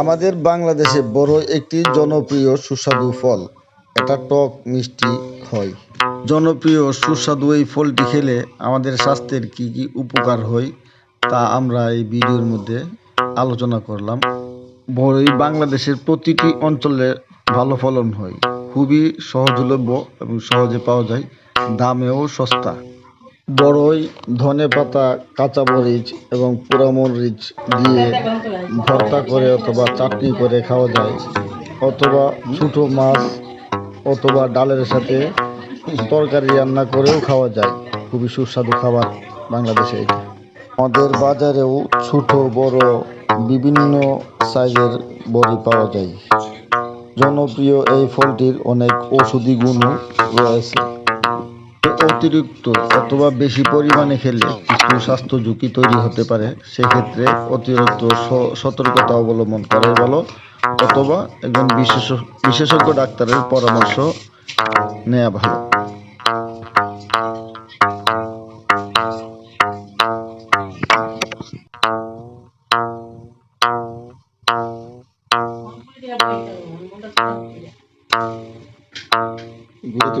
আমাদের বাংলাদেশে বড় একটি জনপ্রিয় সুস্বাদু ফল। এটা টক মিষ্টি হয়। জনপ্রিয় সুস্বাদু এই ফলটি খেলে আমাদের স্বাস্থ্যের কি কি উপকার হয় তা আমরা এই ভিডিওর মধ্যে আলোচনা করলাম। বড়ই বাংলাদেশের প্রতিটি অঞ্চলে ভালো ফলন হয়। খুবই সহজলভ্য এবং সহজে পাওয়া যায়। দামেও সস্তা। বড়ই ধনে পাতা, কাঁচামরিচ এবং পোড়ামরিচ দিয়ে ভর্তা করে অথবা চাটনি করে খাওয়া যায়, অথবা ছোটো মাছ অথবা ডালের সাথে তরকারি রান্না করেও খাওয়া যায়। খুবই সুস্বাদু খাবার বাংলাদেশে আমাদের বাজারেও ছোট, বড়, বিভিন্ন সাইজের বড়ি পাওয়া যায়। জনপ্রিয় এই ফলটির অনেক ঔষধি গুণও রয়েছে। অতিরিক্ত অথবা বেশি পরিমাণে খেলে কিছু স্বাস্থ্য ঝুঁকি তৈরি হতে পারে, সেক্ষেত্রে অতিরিক্ত সতর্কতা অবলম্বন করাই ভালো। অথবা একজন বিশেষ বিশেষজ্ঞ ডাক্তারের পরামর্শ নেওয়া ভালো। গুঁড়োতে